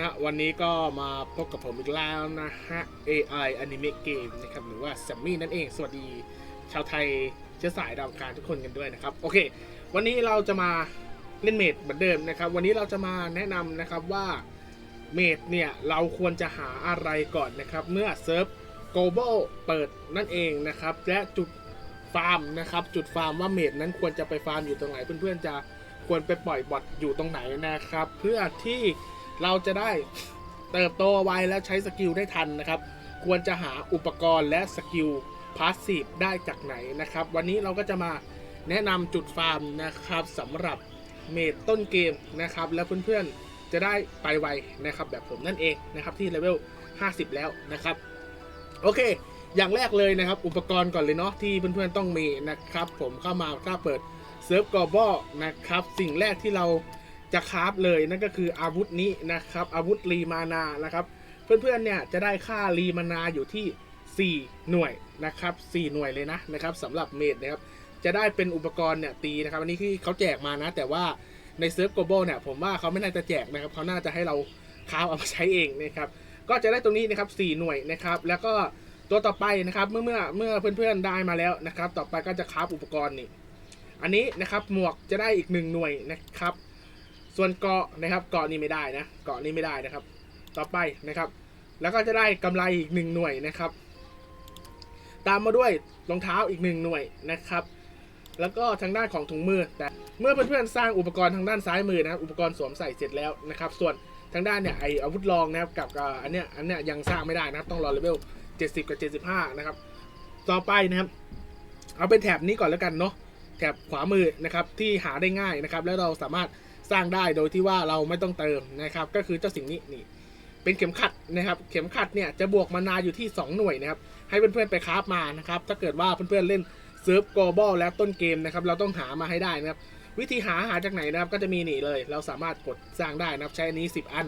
ฮะวันนี้ก็มาพบกับผมอีกแล้วนะฮะ AI Anime Game นะครับหรือว่าแซมมี่นั่นเอง สวัสดีชาวไทยเชื้อสายดาวการทุกคนกันด้วยนะครับ โอเค วันนี้เราจะมาเล่นเมดเหมือนเดิมนะครับ วันนี้เราจะมาแนะนำนะครับว่าเมดเนี่ยเราควรจะหาอะไรก่อนนะครับ เมื่อเซิร์ฟ global เปิดนั่นเองนะครับ และจุดฟาร์มนะครับ จุดฟาร์มว่าเมดนั้นควรจะไปฟาร์มอยู่ตรงไหนเพื่อนๆจะควรไปปล่อยบอทอยู่ตรงไหนนะครับ เพื่อที่ เราจะได้เติบโตไวและใช้สกิลได้ทันนะครับ ควรจะหาอุปกรณ์และสกิลพาสซีฟได้จากไหนนะครับ วันนี้เราก็จะมาแนะนำจุดฟาร์มนะครับสำหรับเมดต้นเกมนะครับ แล้วเพื่อนๆจะได้ไปไวนะครับแบบผมนั่นเองนะครับที่เลเวล 50 แล้วนะครับ โอเค อย่างแรกเลยนะครับ อุปกรณ์ก่อนเลยเนาะที่เพื่อนๆต้องมีนะครับ ผมเข้ามาถ้าเปิดเซิร์ฟกอบอนะครับ สิ่งแรกที่เรา จะคราฟเลยนั่นก็คืออาวุธนี้นะครับ อาวุธรีมานานะครับ เพื่อนๆเนี่ยจะได้ค่ารีมานาอยู่ที่ 4 หน่วยนะครับ 4 หน่วยเลยนะนะครับสำหรับเมดนะครับจะได้เป็นอุปกรณ์เนี่ยตีนะครับ อันนี้ที่เขาแจกมานะ แต่ว่าในเซิร์ฟโกลบอลเนี่ยผมว่าเขาไม่น่าจะแจกนะครับเขาน่าจะให้เราคราฟเอามาใช้เองนะครับก็จะได้ตรงนี้นะครับ 4 หน่วยนะครับ แล้วก็ตัวต่อไปนะครับเมื่อเมื่อเมื่อเพื่อนๆได้มาแล้วนะครับ ต่อไปก็จะคราฟอุปกรณ์นี่อันนี้นะครับหมวกจะได้อีกหนึ่งหน่วยนะครับ ส่วนเกาะนะครับ เกาะนี่ไม่ได้นะ เกาะนี่ไม่ได้นะครับ ต่อไปนะครับ แล้วก็จะได้กำไรอีกหนึ่งหน่วยนะครับ ตามมาด้วยรองเท้าอีกหนึ่งหน่วยนะครับ แล้วก็ทางด้านของถุงมือ แต่เมื่อเพื่อนๆสร้างอุปกรณ์ทางด้านซ้ายมือนะอุปกรณ์สวมใส่เสร็จแล้วนะครับ ส่วนทางด้านเนี่ยไออาวุธรองนะครับกับอันเนี้ยอันเนี้ยยังสร้างไม่ได้นะครับ ต้องรอเลเวล70 กับ 75 นะครับ ต่อไปนะครับ เอาเป็นแถบนี้ก่อนแล้วกันเนาะแถบขวามือนะครับที่หาได้ง่ายนะครับ แล้วเราสามารถ สร้างได้โดยที่ว่าเราไม่ต้องเติมนะครับ ก็คือเจ้าสิ่งนี้นี่ เป็นเข็มขัดนะครับ เข็มขัดเนี่ยจะบวกมานาอยู่ที่ 2 หน่วยนะครับ ให้เพื่อนๆไปคราฟมานะครับ ถ้าเกิดว่าเพื่อนๆเล่นเซิร์ฟโกลบอลแล้วต้นเกมนะครับ เราต้องหามาให้ได้นะครับ วิธีหาหาจากไหนนะครับ ก็จะมีนี่เลย เราสามารถกดสร้างได้นะครับ ใช้อันนี้ 10 อัน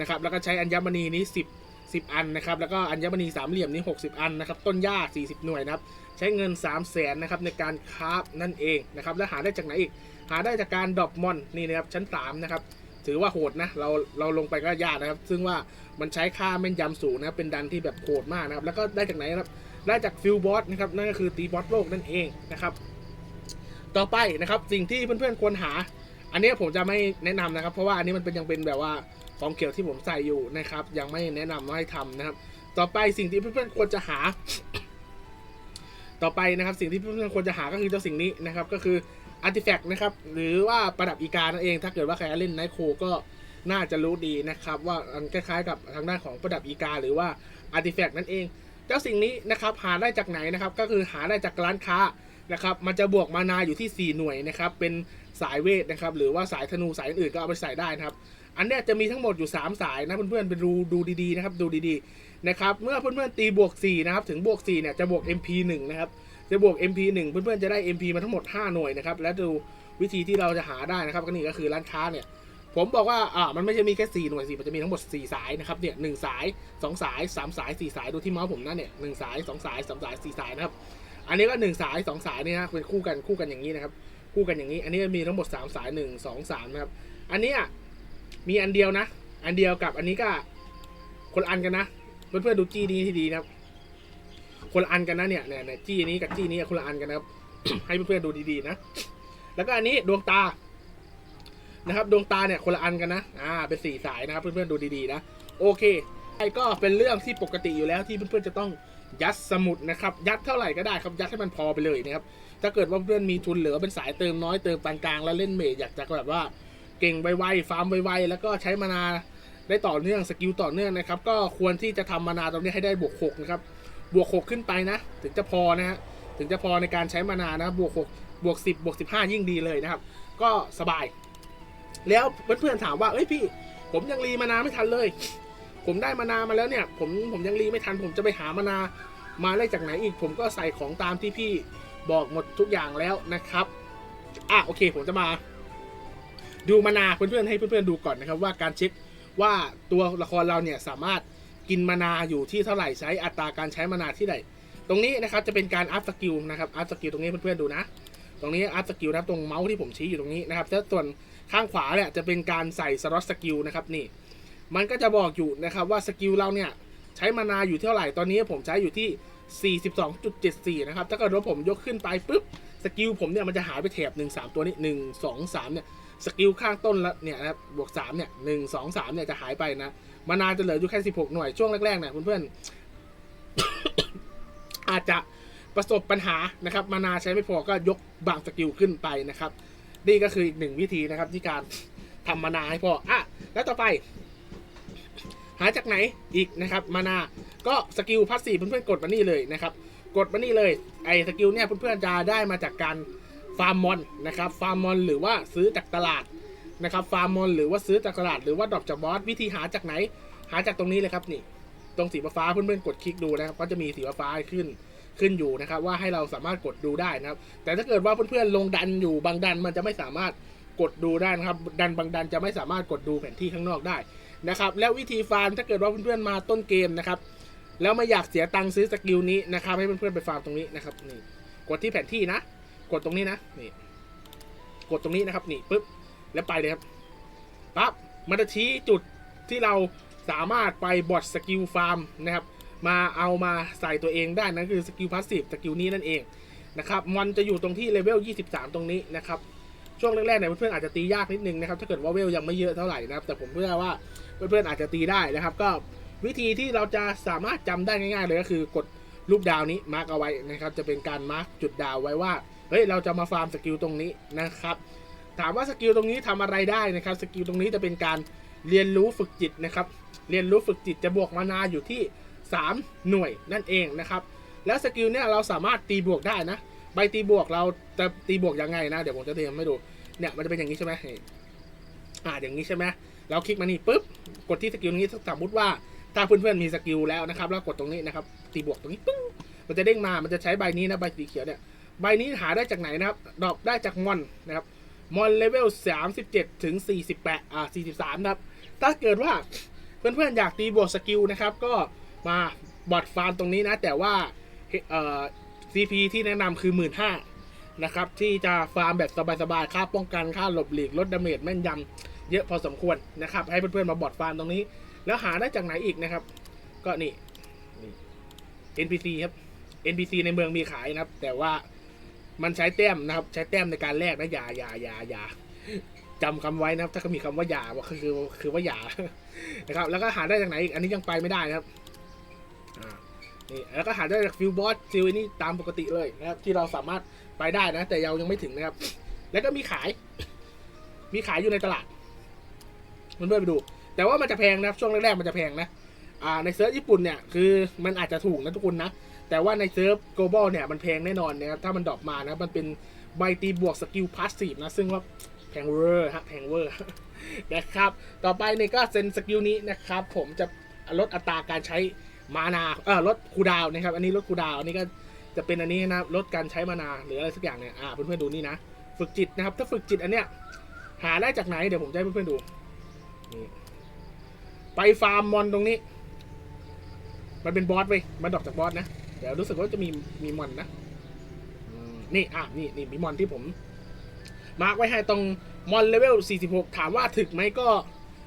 นะครับ แล้วก็ใช้อัญมณีนี้ 10 10 อันนะครับ แล้วก็อัญมณีสามเหลี่ยมนี้ 60 อันนะครับ ต้นหญ้า 40 หน่วยนะครับ ใช้เงิน 3 0 0แสนนะครับในการคราฟนั่นเองนะครับ แล้วหาได้จากไหนอีก หาได้จากการดรอปมอนนี่นะครับชั้น3นะครับถือว่าโหดนะเราเราลงไปก็ยากนะครับ ซึ่งว่ามันใช้ค่าแม่นยำสูงนะครับเป็นดันที่แบบโหดมากนะครับ แล้วก็ได้จากไหนนะครับได้จากฟิลบอสนะครับนั่นก็คือตีบอสโลกนั่นเองนะครับ ต่อไปนะครับสิ่งที่เพื่อนๆควรหา อันนี้ผมจะไม่แนะนำนะครับ เพราะว่าอันนี้มันเป็นยังเป็นแบบว่าของเขียวที่ผมใส่อยู่นะครับ ยังไม่แนะนำว่าให้ทำนะครับ ต่อไปสิ่งที่เพื่อนๆควรจะหา ต่อไปนะครับ สิ่งที่เพื่อนๆควรจะหาก็คือเจ้าสิ่งนี้นะครับ ก็คือ อาร์ติแฟกต์นะครับ หรือว่าประดับอีกานั่นเอง ถ้าเกิดว่าใครเล่นไนโคก็น่าจะรู้ดีนะครับ ว่ามันคล้ายๆกับทางด้านของประดับอีกา หรือว่าอาร์ติแฟกต์นั่นเอง เจ้าสิ่งนี้นะครับหาได้จากไหนนะครับ ก็คือหาได้จากร้านค้านะครับ มันจะบวกมานาอยู่ที่ 4 หน่วยนะครับ เป็นสายเวทนะครับ หรือว่าสายธนูสายอื่นๆก็เอาไปใส่ได้นะครับ อันเนี้ยจะมีทั้งหมดอยู่ 3 สายนะเพื่อนๆไปดูดูดีๆนะครับ ดูดีๆนะครับ เมื่อเพื่อนๆตีบวก4นะครับ ถึงบวก4เนี่ยจะบวก MP 1 นะครับ จะบวก MP 1 เพื่อนๆจะได้ MP มาทั้งหมด 5 หน่วยนะครับ และดูวิธีที่เราจะหาได้นะครับก็นี่ก็คือร้านค้าเนี่ย ผมบอกว่าอ่ามันไม่ใช่มีแค่ 4 หน่วยสิมันจะมีทั้งหมด 4 สายนะครับเนี่ยหสาย 2 สาย 3 สาย 4 สายดูที่เมาส์ผมนะเนี่ยหสาย 2 สาย 3 สาย 4 สายนะครับ อันนี้ก็ 1 สาย 2 สายนี่นะเป็นคู่กันคู่กันอย่างนี้นะครับคู่กันอย่างนี้ อันนี้มีทั้งหมด 3 สาย 1 2 3นะครับ อันนี้มีอันเดียวนะ อันเดียวกับอันนี้ก็คนอันกันนะ เพื่อนๆดูจี้นี้ที่ดีนะครับ คนละอันกันนะเนี่ยเนี่ยจี้นี้กับจี้นี้คนละอันกันนะครับ ให้เพื่อนๆดูดีๆนะ แล้วก็อันนี้ดวงตา นะครับ ดวงตาเนี่ยคนละอันกันนะ อ่า เป็นสีสายนะครับ เพื่อนๆดูดีๆนะ โอเคไอ้ก็เป็นเรื่องที่ปกติอยู่แล้วที่เพื่อนๆจะต้องยัดสมุดนะครับ ยัดเท่าไหร่ก็ได้ครับ ยัดให้มันพอไปเลยนะครับ ถ้าเกิดว่าเพื่อนมีทุนเหลือเป็นสายเติมน้อยเติมปานกลางแล้วเล่นเมจอยากจะแบบว่าเก่งไวๆฟาร์มไวๆแล้วก็ใช้มานาได้ต่อเนื่องสกิลต่อเนื่องนะครับ ก็ควรที่จะทำมานาตรงนี้ให้ได้บวกหกนะครับ บวกหกขึ้นไปนะ ถึงจะพอนะฮะถึงจะพอในการใช้มานานะบวกหกบวกสิบบวกสิบห้ายิ่งดีเลยนะครับ ก็สบาย แล้วเพื่อนๆถามว่าเอ้ยพี่ ผมยังรีมานาไม่ทันเลย ผมได้มานามาแล้วเนี่ย ผมผมยังรีไม่ทัน ผมจะไปหามานามาได้จากไหนอีก ผมก็ใส่ของตามที่พี่บอกหมดทุกอย่างแล้วนะครับอะโอเค ผมจะมา ดูมานาเพื่อนๆให้เพื่อนๆดูก่อนนะครับ ว่าการเช็คว่าตัวละครเราเนี่ยสามารถ กินมานาอยู่ที่เท่าไหร่ใช้อัตราการใช้มานาที่ไหนตรงนี้นะครับจะเป็นการอัพสกิลนะครับอัพสกิลตรงนี้เพื่อนๆดูนะ ตรงนี้อัพสกิลนะครับตรงเมาส์ที่ผมชี้อยู่ตรงนี้นะครับแล้วส่วนข้างขวาเนี่ยจะเป็นการใส่สล็อตสกิลนะครับนี่ มันก็จะบอกอยู่นะครับว่าสกิลเราเนี่ยใช้มานาอยู่เท่าไหร่ตอนนี้ผมใช้อยู่ที่ 42.74 นะครับถ้าเกิดว่าผมยกขึ้นไปปุ๊บสกิลผมเนี่ยมันจะหายไปแถบ1 3 ตัวนี้ 1 2 3เนี่ยสกิลข้างต้นละเนี่ยนะครับบวก3เนี่ย1 2 3เนี่ยจะหายไปนะ มานาจะเหลืออยู่แค่16หน่วยช่วงแรกๆเนี่ยเพื่อนๆอาจจะประสบปัญหานะครับ มานาใช้ไม่พอก็ยกบางสกิลขึ้นไปนะครับ นี่ก็คืออีกหนึ่งวิธีนะครับ ที่การทำมานาให้พออะแล้วต่อไป หาจากไหนอีกนะครับ มานาก็สกิลพาสซีเพื่อนๆกดมานี่เลยนะครับ กดมานี่เลยไอ้สกิลเนี่ยเพื่อนๆจะได้มาจากการฟาร์มมอนนะครับฟาร์มมอนหรือว่าซื้อจากตลาด นะครับฟาร์มมอนหรือว่าซื้อจากตลาดหรือว่าดรอปจากบอสวิธีหาจากไหน หาจากตรงนี้เลยครับนี่ ตรงสีฟ้าเพื่อนๆกดคลิกดูนะครับก็จะมีสีฟ้าขึ้นขึ้นอยู่นะครับว่าให้เราสามารถกดดูได้นะครับ แต่ถ้าเกิดว่าเพื่อนๆลงดันอยู่บางดันมันจะไม่สามารถกดดูได้นะครับ ดันบางดันจะไม่สามารถกดดูแผนที่ข้างนอกได้นะครับ แล้ววิธีฟาร์มถ้าเกิดว่าเพื่อนๆมาต้นเกมนะครับแล้วไม่อยากเสียตังค์ซื้อสกิลนี้นะครับให้เพื่อนๆไปฟาร์มตรงนี้นะครับนี่กดที่แผนที่นะ กดตรงนี้นะนี่กดตรงนี้นะครับนี่ปุ๊บ แล้วไปเลยครับปั๊บมันจะชี้จุดที่เราสามารถไปบอทสกิลฟาร์มนะครับ มาเอามาใส่ตัวเองได้นั่นคือสกิลพาสซีฟสกิลนี้นั่นเองนะครับมันจะอยู่ตรงที่เลเวล 23 ตรงนี้นะครับช่วงแรกๆเนี่ยเพื่อนๆอาจจะตียากนิดนึงนะครับถ้าเกิดว่าเวลยังไม่เยอะเท่าไหร่นะครับ แต่ผมเชื่อว่าเพื่อนๆอาจจะตีได้นะครับ ก็วิธีที่เราจะสามารถจำได้ง่ายๆเลยก็คือกดรูปดาวนี้มาร์กเอาไว้นะครับ จะเป็นการมาร์กจุดดาวไว้ว่าเฮ้ยเราจะมาฟาร์มสกิลตรงนี้นะครับ ถามว่าสกิลตรงนี้ทำอะไรได้นะครับ สกิลตรงนี้จะเป็นการเรียนรู้ฝึกจิตนะครับ เรียนรู้ฝึกจิตจะบวกมานาอยู่ที่ 3 หน่วยนั่นเองนะครับ แล้วสกิลเนี่ยเราสามารถตีบวกได้นะ ใบตีบวกเราจะตีบวกยังไงนะ เดี๋ยวผมจะเทให้ดู เนี่ยมันจะเป็นอย่างนี้ใช่ไหมอ่าอย่างนี้ใช่ไหมเราคลิกมานี่ปุ๊บ กดที่สกิลนี้สมมติว่าถ้าเพื่อนๆมีสกิลแล้วนะครับแล้วกดตรงนี้นะครับ ตีบวกตรงนี้ปึ้งมันจะเด้งมา มันจะใช้ใบนี้นะใบสีเขียวเนี่ย ใบนี้หาได้จากไหนนะครับ ดอปได้จากมอนนะครับ มอนเลเวล 37 ถึง 48 อ่า 43 ครับ ถ้าเกิดว่าเพื่อนๆ อยากตีบวกสกิลนะครับ ก็มาบอทฟาร์มตรงนี้นะ แต่ว่าเอ่อ CP ที่แนะนำคือ 15,000นะครับ ที่จะฟาร์มแบบสบายๆ ค่าป้องกัน ค่าหลบหลีก ลดดาเมจแม่นยำเยอะพอสมควรนะครับ ให้เพื่อนๆ มาบอทฟาร์มตรงนี้ แล้วหาได้จากไหนอีกนะครับ ก็นี่นี่ NPC ครับ NPC ในเมืองมีขายนะครับ แต่ว่า มันใช้แต้มนะครับ ใช้แต้มในการแลกนะอย่าอย่าอย่าอย่าจำคำไว้นะครับ ถ้าเขามีคำว่าอย่าว่าคือคือว่าอย่านะครับ แล้วก็หาได้จากไหนอีกอันนี้ยังไปไม่ได้นะครับนี่แล้วก็หาได้จากฟิลบอสฟิลนี่ตามปกติเลยนะครับ ที่เราสามารถไปได้นะ แต่เรายังไม่ถึงนะครับ แล้วก็มีขาย มีขายอยู่ในตลาดมันเพื่อนไปดู แต่ว่ามันจะแพงนะครับช่วงแรกๆมันจะแพงนะ อ่าในเซิร์ฟญี่ปุ่นเนี่ยคือมันอาจจะถูกนะทุกคนนะ แต่ว่าในเซิร์ฟ global เนี่ยมันแพงแน่นอนนะครับถ้ามันดรอปมานะมันเป็นใบตีบวกสกิลพาสซีฟนะ ซึ่งว่าแพงเวอร์ฮะแพงเวอร์นะครับต่อไปเนี่ก็เซ็นสกิลนี้นะครับ ผมจะลดอัตราการใช้มานาเออลดคูดาวนะครับ อันนี้ลดคูดาวอันนี้ก็จะเป็นอันนี้นะลดการใช้มานาหรืออะไรสักอย่างเนี่ยอ่าเพื่อนๆดูนี่นะ ฝึกจิตนะครับ ถ้าฝึกจิตอันเนี้ยหาได้จากไหนเดี๋ยวผมจะให้เพื่อนๆดูนี่ไปฟาร์มมอนตรงนี้ มันเป็นบอสไปมันดอกจากบอสนะ เดี๋ยวรู้สึกว่าจะมีมีมอนนะนี่อะนี่นี่มีมอนที่ผม มาร์กไว้ให้ตรงมอนเลเวล 46 ถามว่าถึกไหมก็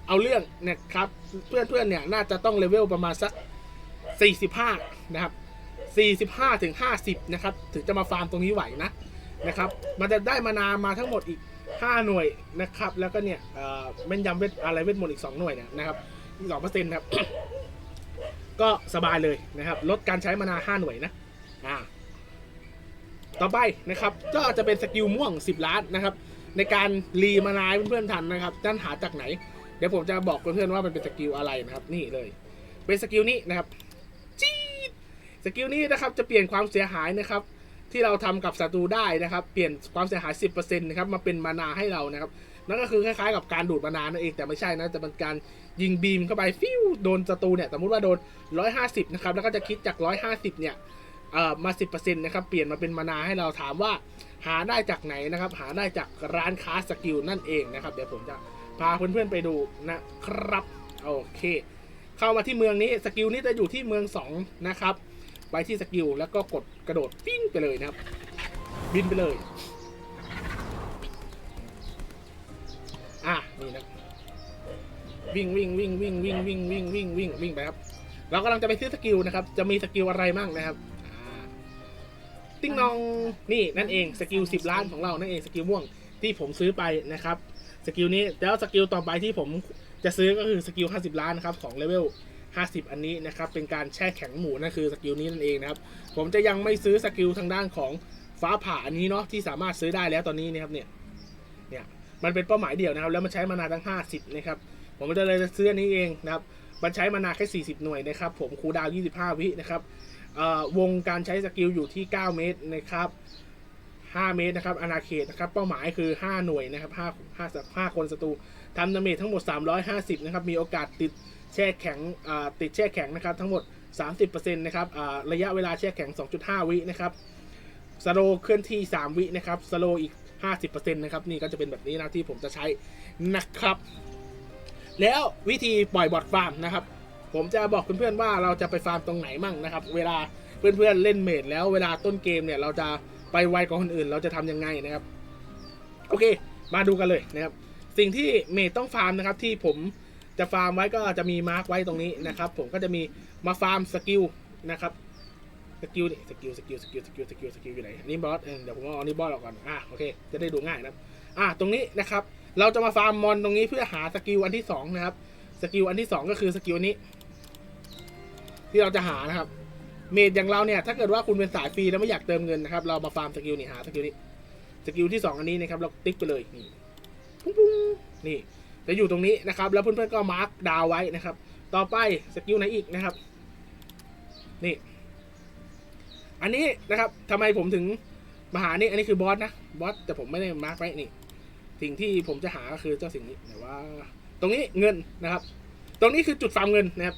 เอาเรื่องนะครับ เพื่อนเพื่อนๆเนี่ยน่าจะต้องเลเวลประมาณสัก 45 นะครับ 45ถึง50 นะครับ ถึงจะมาฟาร์มตรงนี้ไหวนะนะครับ มันจะได้มานามาทั้งหมดอีก 5 หน่วยนะครับ แล้วก็เนี่ยเอ่อแม่นยำเวทอะไรเวทมนต์อีก 2 หน่วยเนี่ยนะครับสองเปอร์เซ็นต์ครับ ก็สบายเลยนะครับ ลดการใช้มานา5หน่วยนะอ่าต่อไปนะครับก็จะเป็นสกิลม่วง 10 ล้านนะครับ ในการรีมานาเพื่อนๆทันนะครับด้านหาจากไหน เดี๋ยวผมจะบอกเพื่อนๆว่ามันเป็นสกิลอะไรนะครับ นี่เลย เป็นสกิลนี้นะครับจี๊ดสกิลนี้นะครับจะเปลี่ยนความเสียหายนะครับ ที่เราทำกับศัตรูได้นะครับ เปลี่ยนความเสียหาย 10%นะครับมาเป็นมานาให้เรานะครับ นั่นก็คือคล้ายๆกับการดูดมานานนั่นเองแต่ไม่ใช่นะแต่เป็นการยิงบีมเข้าไปฟิวโดนศัตรูเนี่ยสมมติว่าโดน 150 นะครับ แล้วก็จะคิดจาก 150 เนี่ยเอ่อมา 10%นะครับ เปลี่ยนมาเป็นมานาให้เราถามว่าหาได้จากไหนนะครับ หาได้จากร้านค้าสกิลนั่นเองนะครับ เดี๋ยวผมจะพาเพื่อนๆไปดูนะครับ โอเค เข้ามาที่เมืองนี้สกิลนี้จะอยู่ที่เมือง 2 นะครับไปที่สกิลแล้วก็กดกระโดดปิ้งไปเลยนะครับ บินไปเลย นี่นะวิ่งวิ่งวิ่งวิ่งวิ่งวิ่งวิ่งวิ่งวิ่งวิ่งไปครับเรากำลังจะไปซื้อสกิลนะครับ จะมีสกิลอะไรมั่งนะครับติ้งนองนี่นั่นเองสกิล10ล้านของเรานั่นเองสกิลม่วงที่ผมซื้อไปนะครับสกิลนี้แล้วสกิลต่อไปที่ผมจะซื้อก็คือสกิล 50 ล้านนะครับของเลเวล 50 อันนี้นะครับเป็นการแช่แข็งหมูนั่นคือสกิลนี้นั่นเองนะครับผมจะยังไม่ซื้อสกิลทางด้านของฟ้าผ่าอันนี้เนาะที่สามารถซื้อได้แล้วตอนนี้นะครับเนี่ยเนี่ย มันเป็นเป้าหมายเดียวนะครับ แล้วมันใช้มานาทั้ง 50 นะครับ ผมก็เลยจะซื้ออันนี้เองนะครับ มันใช้มานาแค่ 40 หน่วยนะครับ ผมคูดาว 25 วินะครับวงการใช้สกิลอยู่ที่ 9 เมตรนะครับ 5 เมตรนะครับอาณาเขตนะครับ เป้าหมายคือ 5 หน่วยนะครับ5 5 5คนศัตรูทำดาเมจทั้งหมด 350 นะครับ มีโอกาสติดแช่แข็งติดแช่แข็งนะครับ ทั้งหมด 30%นะครับระยะเวลาแช่แข็ง 2.5 วินะครับสโลเคลื่อนที่ 3 วินะครับสโลอีก 50%นะครับนี่ก็จะเป็นแบบนี้นะที่ผมจะใช้นะครับ แล้ววิธีปล่อยบอทฟาร์มนะครับ ผมจะบอกเพื่อนๆว่าเราจะไปฟาร์มตรงไหนมั่งนะครับ เวลาเพื่อนๆเล่นเมดแล้วเวลาต้นเกมเนี่ยเราจะไปไวกว่าคนอื่น เราจะทำยังไงนะครับ โอเค มาดูกันเลยนะครับ สิ่งที่เมดต้องฟาร์มนะครับ ที่ผมจะฟาร์มไว้ก็จะมีมาร์กไว้ตรงนี้นะครับ ผมก็จะมีมาฟาร์มสกิลนะครับ สกิลนี่สกิลสกิลสกิลสกิลสกิลสกิลอยู่ไหนนี่บอสเออเดี๋ยวผมเอาอันนี้บอสออกก่อนอะโอเคจะได้ดูง่ายนะครับอะตรงนี้นะครับเราจะมาฟาร์มมอนตรงนี้เพื่อหาสกิลอันที่สองนะครับสกิลอันที่สองก็คือสกิลนี้ ที่เราจะหานะครับ เมดอย่างเราเนี่ยถ้าเกิดว่าคุณเป็นสายฟรีแล้วไม่อยากเติมเงินนะครับเรามาฟาร์มสกิลนี่หาสกิลนี้สกิลที่สองอันนี้นะครับเราติ๊กไปเลยนี่ปุ้งปุ้งนี่จะอยู่ตรงนี้นะครับ แล้วเพื่อนๆก็มาร์กดาวไว้นะครับ ต่อไปสกิลไหนอีกนะครับ นี่ อันนี้นะครับทำไมผมถึงมาหานี่อันนี้คือบอสนะบอสแต่ผมไม่ได้มาร์กไว้นี่ สิ่งที่ผมจะหาก็คือเจ้าสิ่งนี้แต่ว่า ตรงนี้เงินนะครับ ตรงนี้คือจุดฟาร์มเงินนะครับ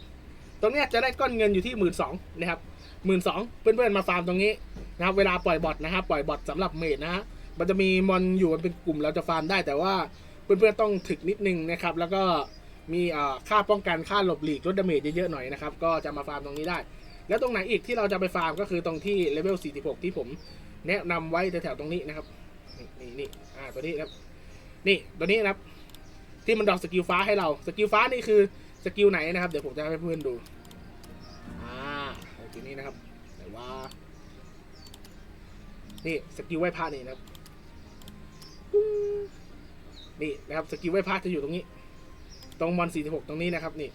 ตรงนี้จะได้ก้อนเงินอยู่ที่หมื่นสองนะครับหมื่นสองเพื่อนๆมาฟาร์มตรงนี้นะครับเวลาปล่อยบอทนะครับปล่อยบอทสำหรับเมดนะฮะมันจะมีมอนอยู่กันเป็นกลุ่มเราจะฟาร์มได้แต่ว่าเพื่อนๆต้องถึกนิดนึงนะครับ แล้วก็มีค่าป้องกันค่าหลบหลีกลดดาเมจเยอะๆหน่อยนะครับ ก็จะมาฟาร์มตรงนี้ได้ แล้วตรงไหนอีกที่เราจะไปฟาร์มก็คือตรงที่เลเวล 46 ที่ผมแนะนำไว้แถวๆตรงนี้นะครับ นี่นี่อ่าตัวนี้ครับ นี่ตัวนี้นะครับ ที่มันดอกสกิลฟ้าให้เรา สกิลฟ้านี่คือสกิลไหนนะครับ เดี๋ยวผมจะให้เพื่อนดู อ่าสกิลนี้นะครับแต่ว่า นี่สกิลไหว้พระนี่นะครับ นี่นะครับสกิลไหว้พระจะอยู่ตรงนี้ ตรงมอน46 ตรงนี้นะครับ นี่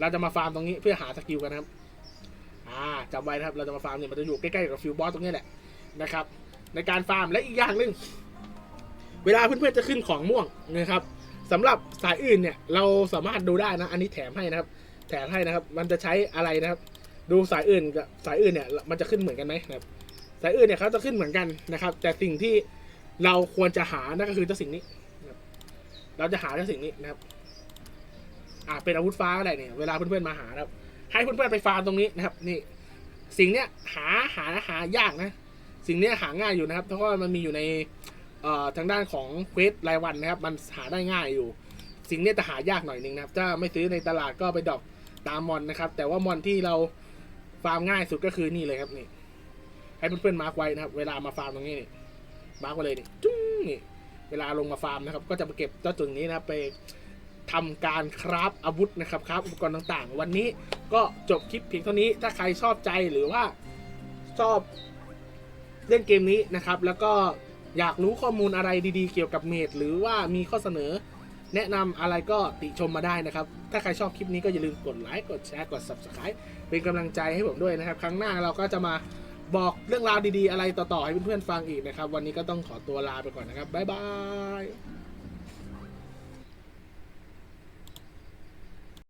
เราจะมาฟาร์มตรงนี้เพื่อหาสกิลกันนะครับ อ่าจำไว้นะครับเราจะมาฟาร์มเนี่ยมันจะอยู่ใกล้ๆกับฟิวบอสตรงนี้แหละนะครับ ในการฟาร์มและอีกอย่างหนึ่งเวลาเพื่อนๆจะขึ้นของม่วงนะครับสำหรับสายอื่นเนี่ยเราสามารถดูได้นะ อันนี้แถมให้นะครับ แถมให้นะครับ มันจะใช้อะไรนะครับ ดูสายอื่นกับสายอื่นเนี่ยมันจะขึ้นเหมือนกันไหมนะครับ สายอื่นเนี่ยเขาจะขึ้นเหมือนกันนะครับ แต่สิ่งที่เราควรจะหานั่นก็คือเจ้าสิ่งนี้นะรเราจะหาเจ้าสิ่งนี้นะครับอ่าเป็นอาวุธฟ้าอะไรเนี่ยเวลาเพื่อนๆมาหานะครับ ให้เพื่อนๆไปฟาร์มตรงนี้นะครับ นี่ สิ่งเนี้ยหาหาหายากนะ สิ่งเนี้ยหาง่ายอยู่นะครับเพราะว่ามันมีอยู่ในเอ่อทางด้านของเควสรายวันนะครับ มันหาได้ง่ายอยู่ สิ่งเนี้ยจะหายากหน่อยนึงนะครับ ถ้าไม่ซื้อในตลาดก็ไปดอกตามมอนนะครับ แต่ว่ามอนที่เราฟาร์มง่ายสุดก็คือนี่เลยครับนี่ ให้เพื่อนๆมาร์กไว้นะครับ เวลามาฟาร์มตรงนี้นี่มาร์กไว้เลยนี่จุ้งนี่ เวลาลงมาฟาร์มนะครับ ก็จะไปเก็บเจ้าจุดนี้นะครับไป ทำการคราฟอาวุธนะครับคราฟอุปกรณ์ต่างๆ วันนี้ก็จบคลิปเพียงเท่านี้ถ้าใครชอบใจหรือว่าชอบเล่นเกมนี้นะครับ แล้วก็อยากรู้ข้อมูลอะไรดีๆ เกี่ยวกับเมดหรือว่ามีข้อเสนอ แนะนำอะไรก็ติชมมาได้นะครับ ถ้าใครชอบคลิปนี้ก็อย่าลืมกดไลค์กดแชร์กด Subscribe เป็นกำลังใจให้ผมด้วยนะครับ ครั้งหน้าเราก็จะมาบอกเรื่องราวดีๆ อะไรต่อๆให้เพื่อนๆฟังอีกนะครับ วันนี้ก็ต้องขอตัวลาไปก่อนนะครับบ๊ายบาย